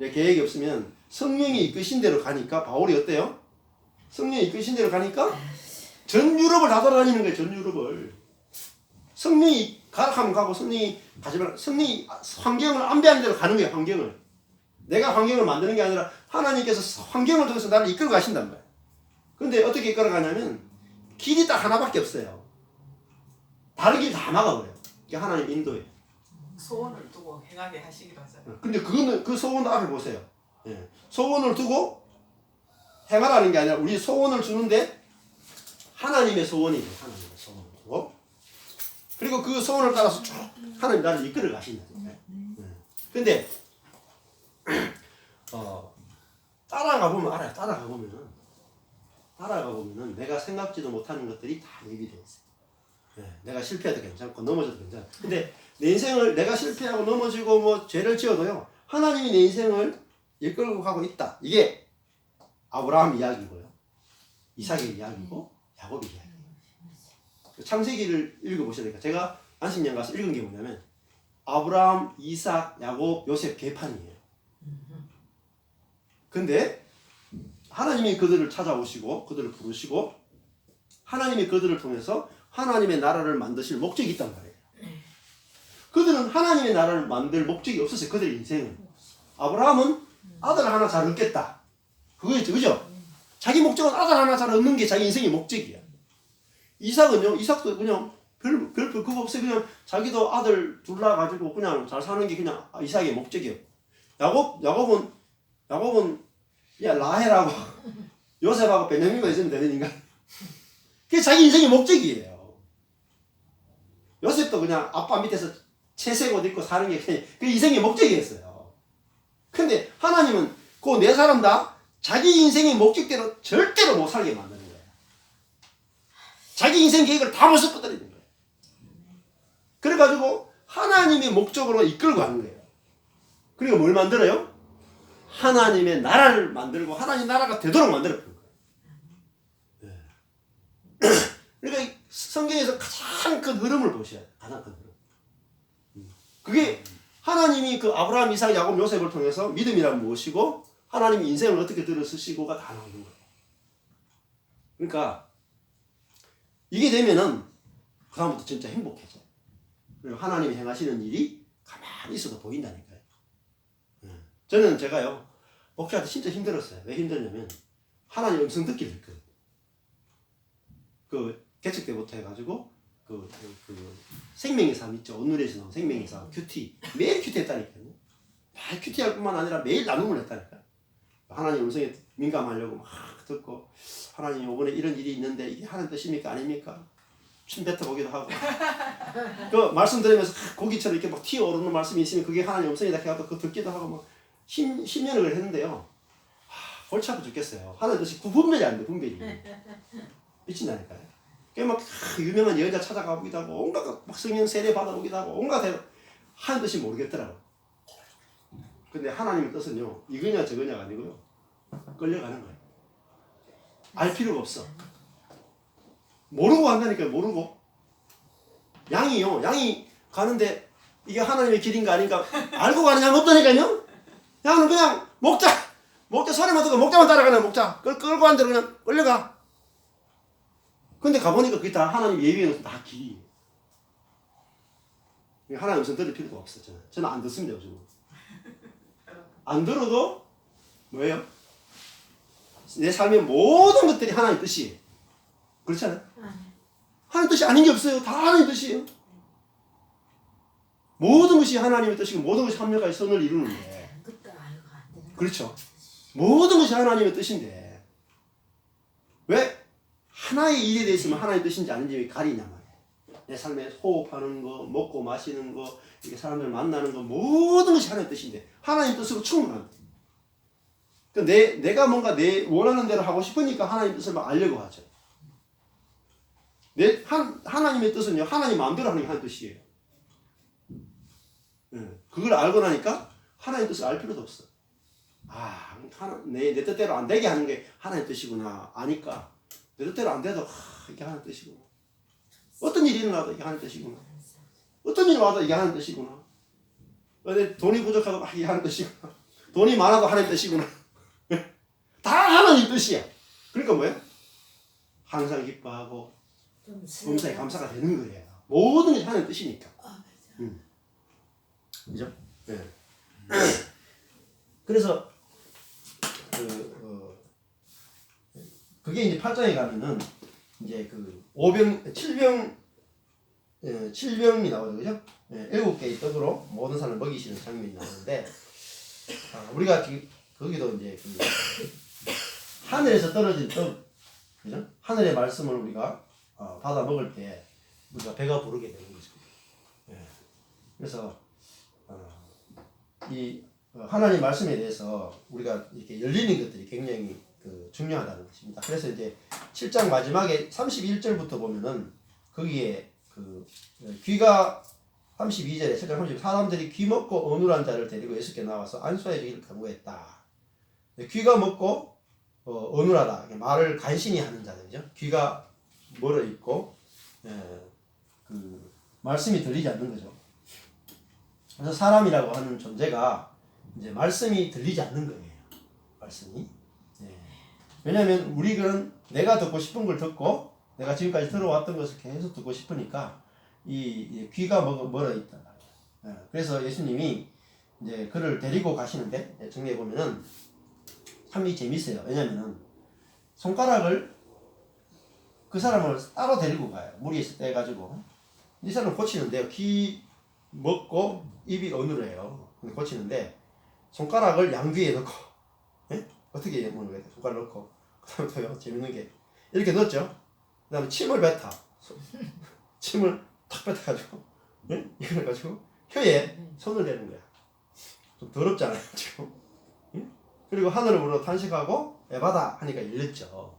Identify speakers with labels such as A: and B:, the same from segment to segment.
A: 내 계획이 없으면 성령이 이끄신 대로 가니까 바울이 어때요? 성령이 이끄신 대로 가니까 전 유럽을 다 돌아다니는 거예요. 전 유럽을. 성령이 가라하면 가고 성령이 가지 말 성령이 환경을 안배하는 대로 가는 거예요. 환경을. 내가 환경을 만드는 게 아니라 하나님께서 환경을 통해서 나를 이끌어 가신단 말이에요. 근데 어떻게 이끌어 가냐면 길이 딱 하나밖에 없어요. 다른 길 다 막아버려요. 이게 하나님 인도예요.
B: 소원을 두고 행하게 하시기로 하잖아요.
A: 근데 그거는 그 소원 앞에 보세요. 예. 소원을 두고 행하라는 게 아니라 우리 소원을 주는데 하나님의 소원이에요. 하나님의 소원을 두고 그리고 그 소원을 따라서 쭉 하나님 나를 이끌어 가신다. 예. 근데 어, 따라가 보면 알아요. 따라가 보면은 따라가 보면은 내가 생각지도 못하는 것들이 다 예비돼 있어요. 예, 내가 실패해도 괜찮고 넘어져도 괜찮아. 근데 내 인생을 내가 실패하고 넘어지고 뭐 죄를 지어도요. 하나님이 내 인생을 이끌고 가고 있다. 이게 아브라함 이야기고요. 이삭의 이야기고 야곱의 이야기예요. 창세기를 읽어보셔야 되니까 제가 안식년 가서 읽은 게 뭐냐면 아브라함, 이삭, 야곱, 요셉 개판이에요. 근데 하나님이 그들을 찾아오시고 그들을 부르시고 하나님이 그들을 통해서 하나님의 나라를 만드실 목적이 있단 말이에요. 그들은 하나님의 나라를 만들 목적이 없었어요. 그들의 인생은. 아브라함은 아들 하나 잘 얻겠다. 그거였죠. 그죠? 자기 목적은 아들 하나 잘 얻는 게 자기 인생의 목적이야. 이삭은요, 이삭도 그냥 별, 별, 별 그거 없어요. 그냥 자기도 아들 둘 낳아가지고 그냥 잘 사는 게 그냥 이삭의 목적이에요. 야곱, 야곱은, 야곱은, 야, 라헬하고 요셉하고 베냐민만 있으면 되는 인간. 그게 자기 인생의 목적이에요. 요셉도 그냥 아빠 밑에서 채색 옷 입고 사는 게 그 인생의 목적이었어요. 근데 하나님은 그 네 사람 다 자기 인생의 목적대로 절대로 못 살게 만드는 거예요. 자기 인생 계획을 다 벗어버리는 거예요. 그래가지고 하나님의 목적으로 이끌고 가는 거예요. 그리고 뭘 만들어요? 하나님의 나라를 만들고 하나님 나라가 되도록 만들어 버린 거예요. 예. 그러니까 이 성경에서 가장 큰 흐름을 보셔야 돼요. 가장 큰 흐름. 음. 그게 하나님이 그 아브라함, 이삭, 야곱, 요셉을 통해서 믿음이란 무엇이고 하나님이 인생을 어떻게 들어 쓰시고가 다 나오는 거예요. 그러니까 이게 되면은 그다음부터 진짜 행복해져. 하나님이 행하시는 일이 가만히 있어도 보인다니까요. 예. 저는 제가요 목회할 때 진짜 힘들었어요. 왜 힘들냐면 하나님 음성 듣기를 했거든요. 그 개척 때부터 해가지고 그, 그, 그 생명의 삶 있죠. 온누리에서 나온 생명의 삶 큐티 매일 큐티 했다니까요. 매일 큐티 할 뿐만 아니라 매일 나눔을 했다니까. 하나님 음성에 민감하려고 막 듣고 하나님 이번에 이런 일이 있는데 이게 하나님 뜻입니까 아닙니까? 침 뱉어보기도 하고 그 말씀 들으면서 고기처럼 이렇게 막 튀어오르는 말씀이 있으면 그게 하나님 음성이다 해가지고 그 듣기도 하고 막 10, 10년을 했는데요. 하, 골치 아파 죽겠어요. 하나님 뜻이 구분별이 안 돼, 분별이. 미친다니까요. 그막 유명한 여자 찾아가보기도 하고 온갖 막 성령 세례 받아보기도 하고 온갖 해 하는 뜻이 모르겠더라고. 근데 하나님의 뜻은요 이거냐 저거냐가 아니고요 끌려가는 거예요. 알 필요가 없어. 모르고 간다니까요 모르고. 양이요 양이 가는데 이게 하나님의 길인가 아닌가 알고 가는 양 없다니까요. 양은 그냥 목자 목자 소리만 듣고 목자만 따라가는 목자 끌, 끌고 가는 대로 그냥 끌려가. 근데 가보니까 그게 다 하나님 예비해 놓은 다 길이에요. 하나님 음성 들을 필요가 없어 저는. 저는 안 듣습니다 요즘은. 안 들어도 뭐예요? 내 삶의 모든 것들이 하나님 뜻이에요. 그렇잖아요? 하나님 뜻이 아닌 게 없어요. 다 하나님 뜻이에요. 모든 것이 하나님의 뜻이고 모든 것이 합력하여 선을 이루는데. 그렇죠. 모든 것이 하나님의 뜻인데 왜 하나의 일에 대해서만 하나님의 뜻인지 아닌지 가리냐 말이에요. 내 삶에 호흡하는 거, 먹고 마시는 거, 이게 사람들 만나는 거 모든 것이 하나님의 뜻인데 하나님 뜻으로 충분합니다. 그러니까 내 내가 뭔가 내 원하는 대로 하고 싶으니까 하나님 뜻을 막 알려고 하죠. 내 한, 하나님의 뜻은요 하나님 마음대로 하는 게 하나님 뜻이에요. 예, 그걸 알고 나니까 하나님 뜻을 알 필요도 없어. 아, 하나, 내, 내 뜻대로 안 되게 하는 게 하나님 뜻이구나 아니까 내 뜻대로 안 돼도 하, 이게 하나님 뜻이구나. 어떤 일이 일어나도 이게 하나님 뜻이구나. 어떤 일이 와도 이게 하나님 뜻이구나. 돈이 부족하도 아, 이게 하나님 뜻이구나. 돈이 많아도 하나님 뜻이구나. 다 하나님 뜻이야. 그러니까 뭐야? 항상 기뻐하고
C: 좀
A: 범사에 감사가 되는 거예요. 모든 것이 하나님 뜻이니까.
C: 아, 맞아.
A: 그죠? 네. 그래서 그 어, 그게 이제 팔장에 가면은 이제 그 오병 칠병 예, 칠병이 나오죠, 그죠? 예, 일곱 개의 떡으로 모든 사람을 먹이시는 장면이 나오는데 아, 우리가 기, 거기도 이제 그 하늘에서 떨어진 떡, 그죠? 하늘의 말씀을 우리가 어, 받아 먹을 때 우리가 배가 부르게 되는 거죠. 예. 그래서 어, 이 어, 하나님 말씀에 대해서 우리가 이렇게 열리는 것들이 굉장히 그 중요하다는 것입니다. 그래서 이제 7장 마지막에 31절부터 보면은 거기에 그 어, 귀가 32절에 7장 30 사람들이 귀 먹고 어눌한 자를 데리고 예수께 나와서 안수하여 주기를 간구했다. 귀가 먹고 어, 어눌하다. 말을 간신히 하는 자들이죠. 귀가 멀어 있고 예, 그 말씀이 들리지 않는 거죠. 그래서 사람이라고 하는 존재가 이제 말씀이 들리지 않는 거예요. 말씀이. 예. 왜냐하면 우리는 내가 듣고 싶은 걸 듣고 내가 지금까지 들어왔던 것을 계속 듣고 싶으니까 이, 이 귀가 멀어, 말이에요. 예. 그래서 예수님이 이제 그를 데리고 가시는데 예, 정리해 보면은 참이 재밌어요. 왜냐면은 손가락을 그 사람을 따로 데리고 가요. 무리에서 떼가지고 이 사람 고치는데요. 귀 먹고 입이 어눌해요. 고치는데 손가락을 양 귀에 넣고 예? 어떻게 모르겠다. 손가락 넣고 그 다음에 또요 재밌는 게 이렇게 넣었죠. 그 다음에 침을 뱉어. 침을 탁 뱉어가지고 예? 이걸 가지고 혀에 손을 대는 거야. 좀 더럽잖아요 지금. 예? 그리고 우러 탄식하고 에바다 하니까 열렸죠.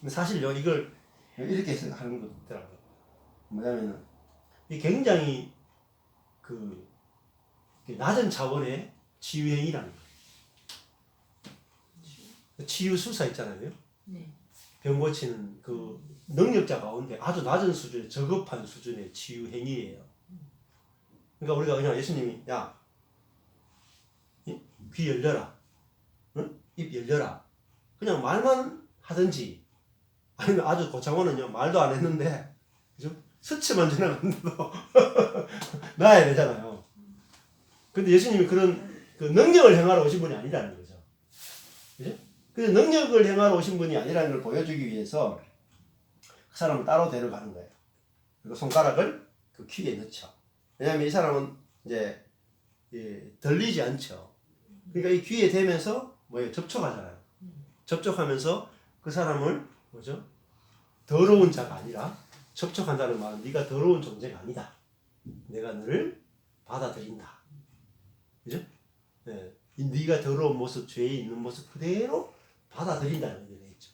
A: 근데 사실요 이걸 이렇게 하는 거 있더라고요. 뭐냐면은 이 굉장히 그 낮은 차원의 치유행위라는 거예요. 치유 수사 있잖아요.
C: 네.
A: 병 고치는 그 능력자 가운데 아주 낮은 수준의 저급한 수준의 치유 행위예요. 그러니까 우리가 그냥 예수님이 야, 이? 귀 열려라, 응? 입 열려라, 그냥 말만 하든지 아니면 아주 고창호는요 말도 안 했는데 그죠? 스치만 지나갔는데도 나야 되잖아요. 근데 예수님이 그런 그 능력을 행하러 오신 분이 아니라는 거죠. 그죠? 그 능력을 행하러 오신 분이 아니라는 걸 보여주기 위해서 그 사람을 따로 데려가는 거예요. 그리고 손가락을 그 귀에 넣죠. 왜냐하면 이 사람은 이제 예, 들리지 않죠. 그러니까 이 귀에 대면서 뭐예요? 접촉하잖아요. 접촉하면서 그 사람을 뭐죠? 더러운 자가 아니라 접촉한다는 말은 네가 더러운 존재가 아니다. 내가 너를 받아들인다. 그죠? 예. 이 네가 더러운 모습, 죄에 있는 모습 그대로 받아들인다는 얘기가 있죠.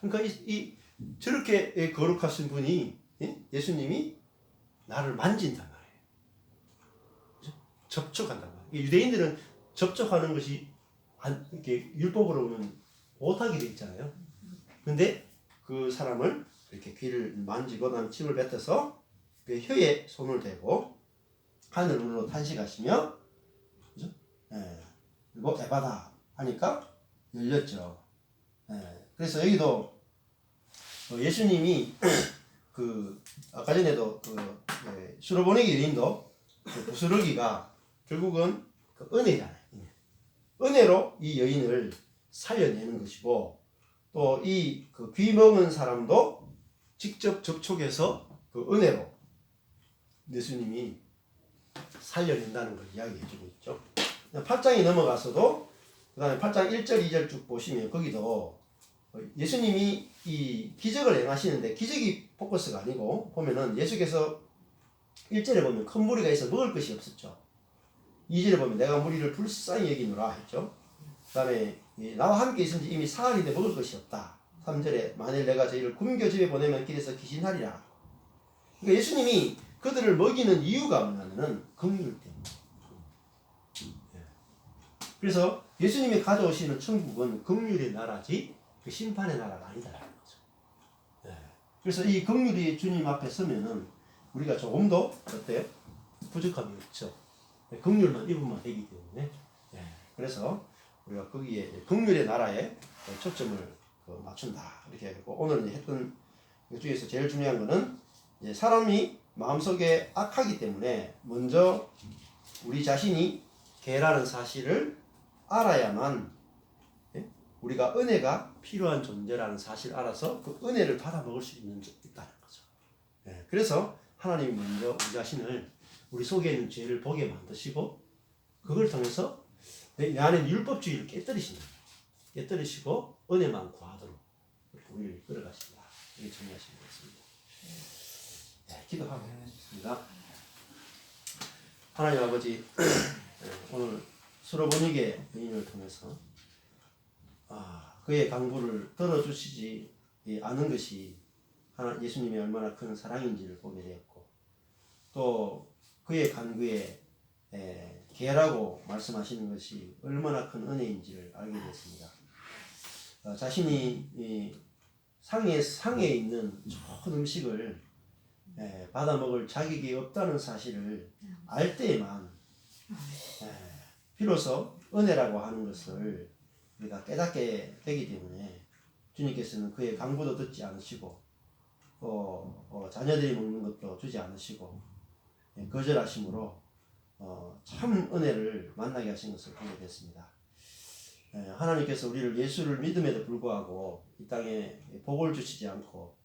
A: 그러니까 이, 이 저렇게 예, 거룩하신 분이 예? 예수님이 나를 만진단 말이에요. 그죠? 접촉한단 말이에요. 유대인들은 접촉하는 것이 안, 이렇게 율법으로는 못하게 돼 있잖아요. 근데 그 사람을 이렇게 귀를 만지고 난 침을 뱉어서 그 혀에 손을 대고 하늘으로 탄식하시며 그죠? 예. 그리고 에바다 하니까 열렸죠. 예. 그래서 여기도 어, 예수님이 그 아까 전에도 그 예, 수로 보내기 유인도 그 부스러기가 결국은 그 은혜잖아요. 은혜. 은혜로 이 여인을 살려내는 것이고 또 이 그 귀 먹은 사람도 직접 접촉해서 그 은혜로 예수님이 살려낸다는 걸 이야기해 주고 있죠. 8장이 넘어가서도 그 다음에 8장 1절 2절 쭉 보시면 거기도 예수님이 이 기적을 행하시는데 기적이 포커스가 아니고 보면은 예수께서 1절에 보면 큰 무리가 있어 먹을 것이 없었죠. 2절에 보면 내가 무리를 불쌍히 여기노라 했죠. 그 다음에 나와 함께 있은 지 이미 사흘인데 먹을 것이 없다. 3절에 만일 내가 저희를 굶겨 집에 보내면 길에서 귀신하리라. 그러니까 예수님이 그들을 먹이는 이유가 뭐냐면은 긍휼 때문에. 예. 그래서 예수님이 가져오시는 천국은 긍휼의 나라지 그 심판의 나라가 아니다라는 거죠. 예. 그래서 이 긍휼이 주님 앞에 서면은 우리가 조금 더 어때요? 부족함이 없죠. 긍휼만 입으면 되기 때문에. 예. 그래서 우리가 거기에 긍휼의 나라에 초점을 그 맞춘다 이렇게 해고 오늘 했던 그 중에서 제일 중요한 거는 사람이 마음속에 악하기 때문에 먼저 우리 자신이 개라는 사실을 알아야만 예? 우리가 은혜가 필요한 존재라는 사실을 알아서 그 은혜를 받아 먹을 수 있는 있다는 거죠. 예, 그래서 하나님이 먼저 우리 자신을 우리 속에 있는 죄를 보게 만드시고 그걸 통해서 내, 내 안에 율법주의를 깨뜨리신다. 깨뜨리시고 은혜만 구하도록 우리를 이끌어가신다. 이게 중요하신 것 같습니다. 네, 기도하고 있습니다. 하나님 아버지 예, 오늘 수로보니게 여인을 통해서 아, 그의 강구를 들어주시지 않은 것이 하나 예수님이 얼마나 큰 사랑인지를 보게 되었고 또 그의 간구에 에, 개라고 말씀하시는 것이 얼마나 큰 은혜인지를 알게 되었습니다. 어, 자신이 이 상에 상에 있는 좋은 음식을 에, 받아 먹을 자격이 없다는 사실을 알 때에만 에, 비로소 은혜라고 하는 것을 우리가 깨닫게 되기 때문에 주님께서는 그의 강구도 듣지 않으시고 어, 어, 자녀들이 먹는 것도 주지 않으시고 예, 거절하심으로 어, 참 은혜를 만나게 하신 것을 보게 됐습니다. 예, 하나님께서 우리를 예수를 믿음에도 불구하고 이 땅에 복을 주시지 않고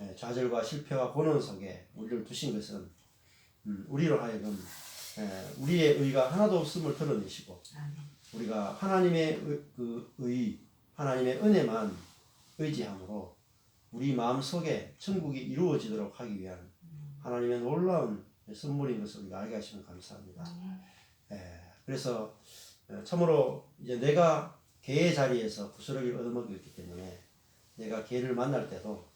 A: 예, 좌절과 실패와 고난 속에 우리를 두신 것은 음, 우리로 하여금 예, 우리의 의가 하나도 없음을 드러내시고 우리가 하나님의 의, 그 의, 하나님의 은혜만 의지함으로 우리 마음 속에 천국이 이루어지도록 하기 위한 하나님의 놀라운 선물인 것을 우리가 알게 하시면 감사합니다. 예, 그래서 어, 참으로 이제 내가 개의 자리에서 부스러기를 얻어먹었기 때문에 내가 개를 만날 때도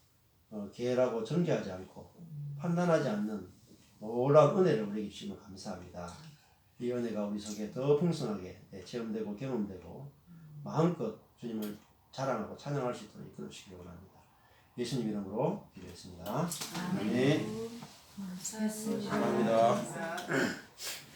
A: 어, 개라고 정죄하지 않고 판단하지 않는 놀라운 은혜를 우리에게 주시면 감사합니다. 이 은혜가 우리 속에 더 풍성하게 예, 체험되고 경험되고 마음껏 주님을 자랑하고 찬양할 수 있도록 이끌어 주시기 원합니다. 예수님 이름으로 기도했습니다. 아멘.
C: 감사합니다.
A: 감사합니다.
B: 감사합니다.